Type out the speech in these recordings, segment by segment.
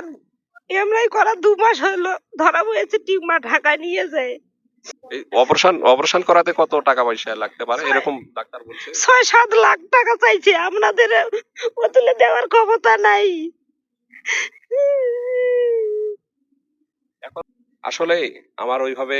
আর এমরাই করা দু মাস হলো ধরা পড়েছে টিউমার ঢাকায় নিয়ে যায়। অপারেশন অপারেশন করাতে কত টাকা পয়সা লাগতে পারে? এরকম ডাক্তার বলছে। ছয় সাত লাখ টাকা চাইছে আপনাদের ও তুলে দেওয়ার ক্ষমতা নাই। এখন আসলে আমার ওইভাবে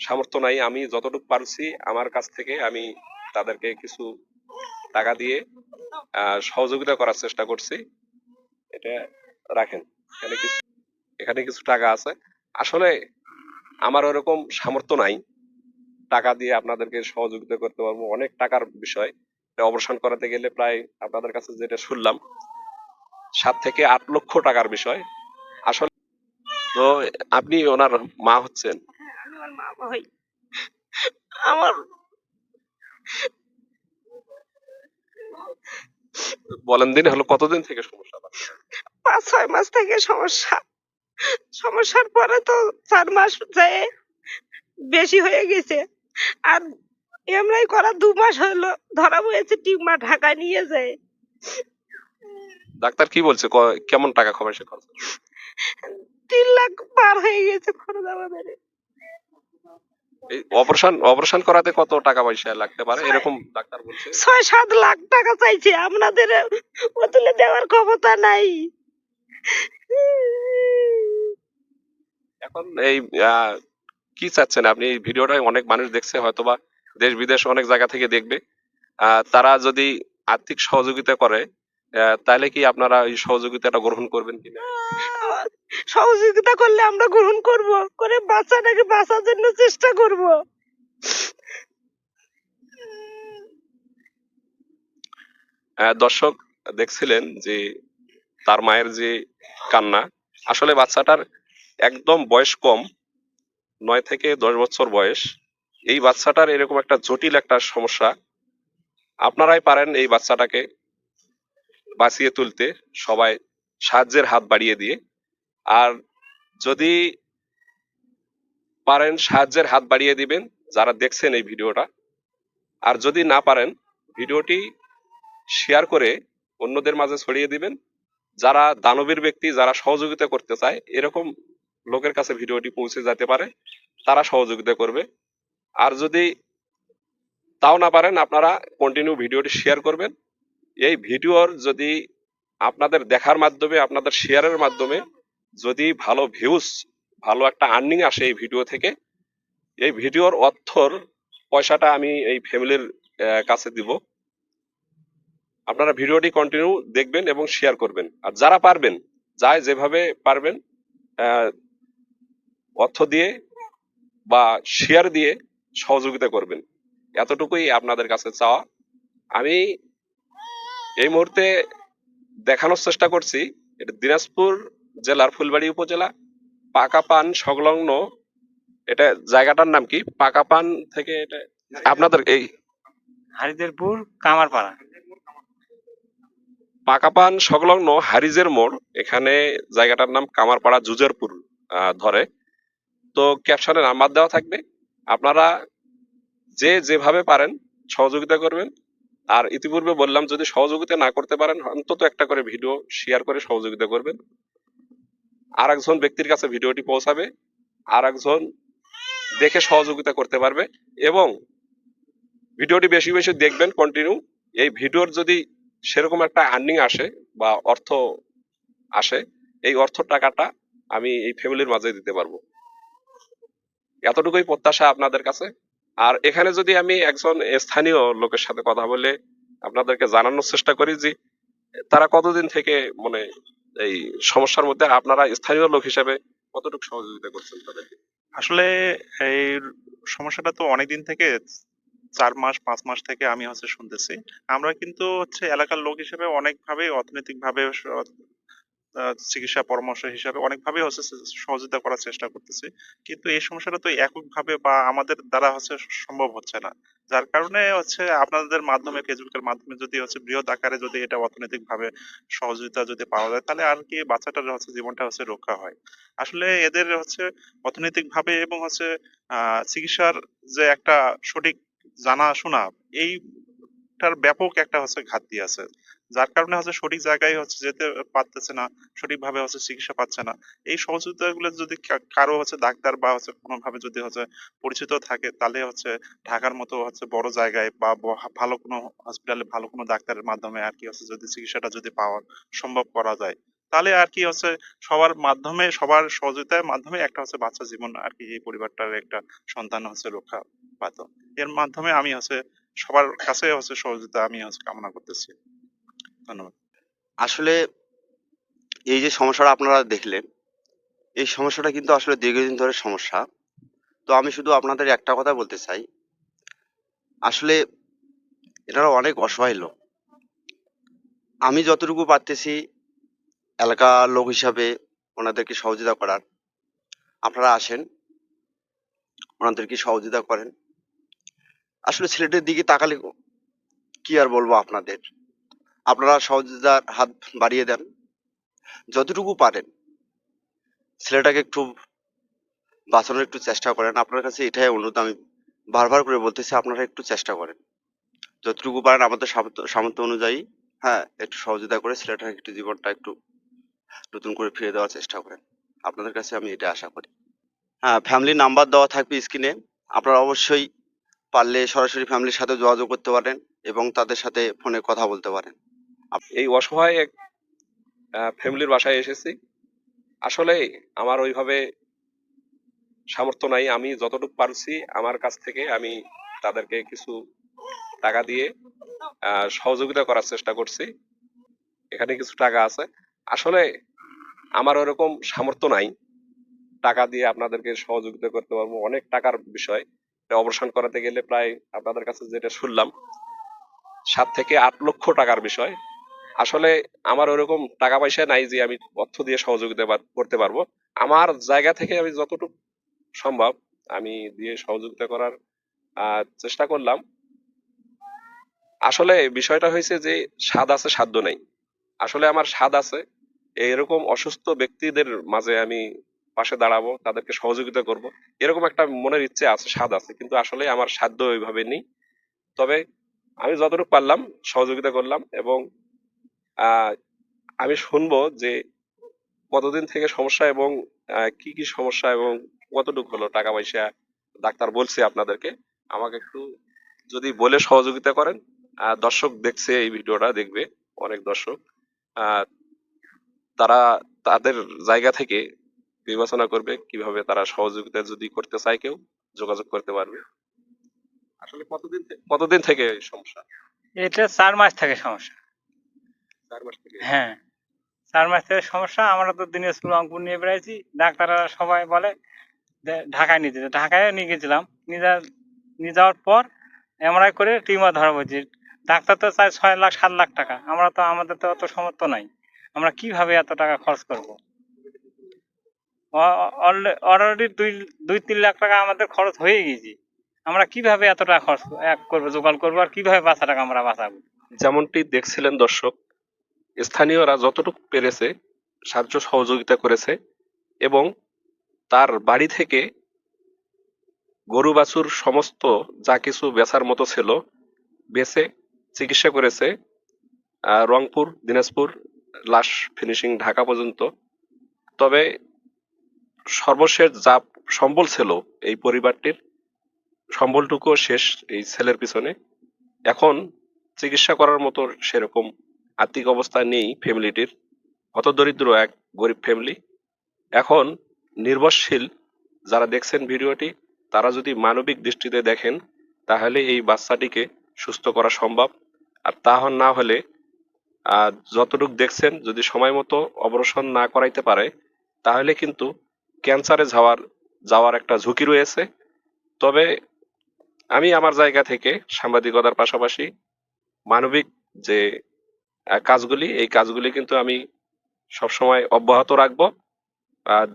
সামর্থ্য নাই। আমি যতটুকু পারছি আমার কাছ থেকে আমি তাদেরকে কিছু টাকা দিয়ে সহযোগিতা করার চেষ্টা করছি। এটা রাখেন। এখানে কিছু এখানে কিছু টাকা আছে। আসলে আমার ওরকম সামর্থ্য নাই। টাকা দিয়ে আপনাদেরকে সহযোগিতা করতে পারব। অনেক টাকার বিষয়। এটা অপারেশন করাতে গেলে প্রায় আপনাদের কাছে যেটা শুনলাম সাত থেকে আট লক্ষ টাকার বিষয়। আসলে তো আপনি ওনার মা হচ্ছেন। আমার হই। আমার বলেন দিন হলো কতদিন থেকে সমস্যা? ছয় মাস থেকে সমস্যা। সমস্যার পরে তো চার মাস যায় বেশি হয়ে গেছে। আর এমরাই করা দু মাস হলো ধরা পড়েছে টিউমার ঢাকায় নিয়ে যায়। ডাক্তার কি বলছে? কেমন টাকা খরচ খরচ? তিন লাখ পার হয়ে গেছে খরচ আমাদের। এই অপারেশন অপারেশন করাতে কত টাকা পয়সা লাগতে পারে? এরকম ডাক্তার বলছে। ছয় সাত লাখ টাকা চাইছে। আপনাদের ও তুলে দেওয়ার ক্ষমতা নাই। এখন এই আহ, কি চাচ্ছেন আপনি? এই ভিডিওটা অনেক মানুষ দেখছে হয়তোবা দেশ বিদেশ অনেক জায়গা থেকে দেখবে। আহ, তারা যদি আর্থিক সহযোগিতা করে আহ, তাহলে কি আপনারা এই সহযোগিতাটা গ্রহণ করবেন কিনা? সহযোগিতা করলে আমরা গ্রহণ করব। করে বাচ্চাটাকে বাঁচার জন্য চেষ্টা করব। আহ, দর্শক দেখছিলেন যে তার মায়ের যে কান্না, আসলে বাচ্চাটার একদম বয়স কম, নয় থেকে দশ বছর বয়স। এই বাচ্চাটার এরকম একটা জটিল একটা সমস্যা। আপনারাই পারেন এই বাচ্চাটাকে বাঁচিয়ে তুলতে, সবাই সাহায্যের হাত বাড়িয়ে দিয়ে। আর যদি পারেন সাহায্যের হাত বাড়িয়ে দিবেন, যারা দেখছেন এই ভিডিওটা। আর যদি না পারেন, ভিডিওটি শেয়ার করে অন্যদের মাঝে ছড়িয়ে দিবেন। যারা দানবীর ব্যক্তি, যারা সহযোগিতা করতে চায়, এরকম লোকের কাছে ভিডিওটি পৌঁছে যেতে পারে, তারা সহযোগিতা করবে। আর যদি তাও না পারেন, আপনারা কন্টিনিউ ভিডিওটি শেয়ার করবেন। এই ভিডিওর যদি আপনাদের দেখার মাধ্যমে, আপনাদের শেয়ারের মাধ্যমে যদি ভালো ভিউজ ভালো একটা আর্নিং আসে এই ভিডিও থেকে, এই ভিডিওর অর্থর পয়সাটা আমি এই ফ্যামিলির কাছে দিব। আপনারা ভিডিওটি কন্টিনিউ দেখবেন এবং শেয়ার করবেন। আর যারা পারবেন যাই যেভাবে পারবেন অর্থ দিয়ে বা শেয়ার দিয়ে সহযোগিতা করবেন। এতটুকুই আপনাদের কাছে চাওয়া। আমি এই মুহূর্তে দেখানোর চেষ্টা করছি, এটা দিনাজপুর জেলার ফুলবাড়ি উপজেলা, পাকাপান সংলগ্ন, এটা জায়গাটার নাম কি? পাকাপান থেকে এটা আপনাদের এই হারিদেরপুর কামারপাড়া। পাকাপান সংলগ্ন হারিজের মোড়, এখানে জায়গাটার নাম কামারপাড়া জুজারপুর ধরে। তো ক্যাপশনে নাম্বার দেওয়া থাকবে। আপনারা যে যেভাবে পারেন সহযোগিতা করবেন। আর ইতিপূর্বে বললাম, যদি সহযোগিতা না করতে পারেন, অন্তত একটা করে ভিডিও শেয়ার করে সহযোগিতা করবেন। আর একজন ব্যক্তির কাছে ভিডিওটি পৌঁছাবে। আর একজন দেখে সহযোগিতা করতে পারবে। এবং ভিডিওটি বেশি বেশি দেখবেন কন্টিনিউ এই ভিডিওর যদি সেরকম একটা আর্নিং আসে বা অর্থ আসে, এই অর্থ টাকাটা আমি এই ফ্যামিলির মাঝে দিতে পারব। এতটুকুই প্রত্যাশা আপনাদের কাছে। আর এখানে যদি আমি একজন স্থানীয় লোকের সাথে কথা বলে আপনাদেরকে জানানোর চেষ্টা করি যে, তারা কতদিন থেকে মানে এই সমস্যার মধ্যে, আপনারা স্থানীয় লোক হিসেবে কতটুকু সহযোগিতা করছেন তাদেরকে? আসলে এই সমস্যাটা তো অনেকদিন থেকে চার মাস, পাঁচ মাস থেকে আমি হচ্ছে শুনতেছি। আমরা কিন্তু হচ্ছে এলাকার লোক হিসেবে অনেকভাবে অর্থনৈতিক ভাবে চিকিৎসা পরামর্শ হিসাবে অনেকভাবে হচ্ছে সহযোগিতা করার চেষ্টা করতেছি। কিন্তু এই সমস্যাটা তো এককভাবে বা আমাদের দ্বারা হচ্ছে সম্ভব হচ্ছে না। যার কারণে হচ্ছে আপনাদের মাধ্যমে, ফেসবুকের মাধ্যমে যদি হচ্ছে বৃহৎ আকারে যদি এটা অর্থনৈতিক ভাবে সহযোগিতা যদি পাওয়া যায়, তাহলে আর কি বাচ্চাটার হচ্ছে জীবনটা হচ্ছে রক্ষা হয়। আসলে এদের হচ্ছে অর্থনৈতিক ভাবে এবং হচ্ছে চিকিৎসার যে একটা সঠিক জানা শোনা, এইটার ব্যাপক একটা হচ্ছে ঘাটতি আছে। যার কারণে হচ্ছে সঠিক জায়গায় হচ্ছে যেতে পারতেছে না, সঠিকভাবে হচ্ছে চিকিৎসা পাচ্ছে না। এই সহযোগিতাগুলো যদি কারও হচ্ছে ডাক্তার বা হচ্ছে কোনোভাবে যদি হচ্ছে পরিচিত থাকে, তাহলে হচ্ছে ঢাকার মতো হচ্ছে বড় জায়গায় বা ভালো কোনো হসপিটালে ভালো কোনো ডাক্তারের মাধ্যমে আর কি হচ্ছে যদি চিকিৎসাটা যদি পাওয়া সম্ভব করা যায়। তাহলে আর কি হচ্ছে সবার মাধ্যমে, সবার সহযোগিতার মাধ্যমে একটা হচ্ছে বাচ্চা জীবন আর কি, এই পরিবারটার একটা সন্তান হচ্ছে রক্ষা পাত এর মাধ্যমে আমি হচ্ছে সবার কাছে হচ্ছে সহযোগিতা আমি হচ্ছে কামনা করতেছি। ধন্যবাদ। আসলে এই যে সমস্যাটা আপনারা দেখলেন, এই সমস্যাটা কিন্তু আসলে দীর্ঘদিন ধরে সমস্যা। তো আমি শুধু আপনাদের একটা কথা বলতে চাই। আসলে এনারা অনেক অসহায় লোক। আমি যতটুকু পারতেছি এলাকা লোক হিসাবে ওনাদেরকে সহযোগিতা করার। আপনারা আসেন ওনাদেরকে সহযোগিতা করেন? আসলে ছেলেটির দিকে তাকালে কি আর বলব আপনাদের? আপনারা সহযোগিতার হাত বাড়িয়ে দেন, যতটুকু পারেন। ছেলেটাকে একটু বাঁচানোর একটু চেষ্টা করেন। আপনার কাছে এটাই অনুরোধ, আমি বারবার করে বলতেছি, আপনারা একটু চেষ্টা করেন। যতটুকু পারেন আমাদের সামর্থ্য অনুযায়ী হ্যাঁ একটু সহযোগিতা করে ছেলেটাকে একটু জীবনটা একটু নতুন করে ফিরে দেওয়ার চেষ্টা করেন। আপনাদের কাছে আমি এটা আশা করি। হ্যাঁ ফ্যামিলি নাম্বার দেওয়া থাকবে স্ক্রিনে আপনারা অবশ্যই পারলে সরাসরি ফ্যামিলির সাথে যোগাযোগ করতে পারেন এবং তাদের সাথে ফোনে কথা বলতে পারেন। এই অসহায় এক ফ্যামিলির বাসায় এসেছি। আসলে আমার ওইভাবে সামর্থ্য নাই। আমি যতটুকু পারছি আমার কাছ থেকে আমি তাদেরকে কিছু টাকা দিয়ে সহযোগিতা করার চেষ্টা করছি। এখানে কিছু টাকা আছে। আসলে আমার ওরকম সামর্থ্য নাই। টাকা দিয়ে আপনাদেরকে সহযোগিতা করতে পারব, অনেক টাকার বিষয়। অপারেশন করাতে গেলে প্রায় আপনাদের কাছে যেটা শুনলাম, সাত থেকে আট লক্ষ টাকার বিষয়। আসলে আমার ওরকম টাকা পয়সা নাই যে আমি অর্থ দিয়ে সহযোগিতা করতে পারব। আমার জায়গা থেকে আমি যতটুকু সম্ভব আমি দিয়ে সহযোগিতা করার চেষ্টা করলাম। আসলে বিষয়টা হয়েছে যে স্বাদ আছে সাধ্য নেই। আসলে আমার স্বাদ আছে এরকম অসুস্থ ব্যক্তিদের মাঝে আমি পাশে দাঁড়াবো, তাদেরকে সহযোগিতা করব। এরকম একটা মনের ইচ্ছে আছে, স্বাদ আছে, কিন্তু আসলে আমার সাধ্য ওইভাবে নেই। তবে আমি যতটুকু পারলাম, সহযোগিতা করলাম এবং আমি শুনব যে কতদিন থেকে সমস্যা এবং কি কি সমস্যা এবং কতটুকু হলো টাকা পয়সা ডাক্তার বলছে আপনাদেরকে। আমাকে একটু যদি বলে সহযোগিতা করেন দর্শক দেখছে এই ভিডিওটা, দেখবে অনেক দর্শক। তারা তাদের জায়গা থেকে বিবেচনা করবে কীভাবে তারা সহযোগিতা যদি করতে চায় কেউ যোগাযোগ করতে পারবে। আসলে কতদিন কতদিন থেকে এই সমস্যা? এটা চার মাস থেকে সমস্যা। চার মাস থেকে? হ্যাঁ। চার মাস থেকে সমস্যা আমরা তো দিনাজপুর রংপুর নিয়ে বেড়াইছি। ডাক্তাররা সবাই বলে যে ঢাকায় নিতে যেতে। ঢাকায় নিয়ে গেছিলাম। নিয়ে যা- নিয়ে যাওয়ার পর এমআরআই করে টিউমার ধরা পড়ছি ডাক্তার তো চায় ছয় লাখ সাত লাখ টাকা। আমরা তো আমাদের তো অত সমর্থ নাই। আমরা কীভাবে এত টাকা খরচ করব? অলরেডি দুই দুই, তিন লাখ টাকা আমাদের খরচ হয়ে গেছে। আমরা কীভাবে এত টাকা খরচ এক করব জোগাড় করব, আর কীভাবে বাঁচা টাকা আমরা বাঁচাবো? যেমনটি দেখছিলেন দর্শক, স্থানীয়রা যতটুকু পেরেছে, সাহায্য সহযোগিতা করেছে এবং তার বাড়ি থেকে গরু, বাছুর, সমস্ত যা কিছু বেচার মতো ছিল, বেচে চিকিৎসা করেছে রংপুর, দিনাজপুর লাশ ফিনিশিং ঢাকা পর্যন্ত। তবে সর্বশেষ যা সম্বল ছিল এই পরিবারটির সম্বলটুকু শেষ এই ছেলের পিছনে। এখন চিকিৎসা করার মতো সেরকম আর্থিক অবস্থা নেই ফ্যামিলিটির। হতদরিদ্র এক গরিব ফ্যামিলি। এখন নির্ভরশীল যারা দেখছেন ভিডিওটি, তারা যদি মানবিক দৃষ্টিতে দেখেন, তাহলে এই বাচ্চাটিকে সুস্থ করা সম্ভব। আর তা না হলে আহ, যতটুকু দেখছেন যদি সময় মতো অপারেশন না করাইতে পারে তাহলে কিন্তু ক্যান্সারে যাওয়ার যাওয়ার একটা ঝুঁকি রয়েছে। তবে আমি আমার জায়গা থেকে সাংবাদিকতার পাশাপাশি মানবিক যে কাজগুলি এই কাজগুলি কিন্তু আমি সবসময় অব্যাহত রাখব। আর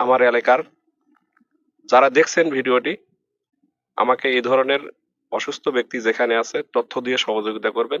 আমার এলাকার যারা দেখছেন ভিডিওটি আমাকে এই ধরনের অসুস্থ ব্যক্তি যেখানে আছে তথ্য দিয়ে সহযোগিতা করবেন।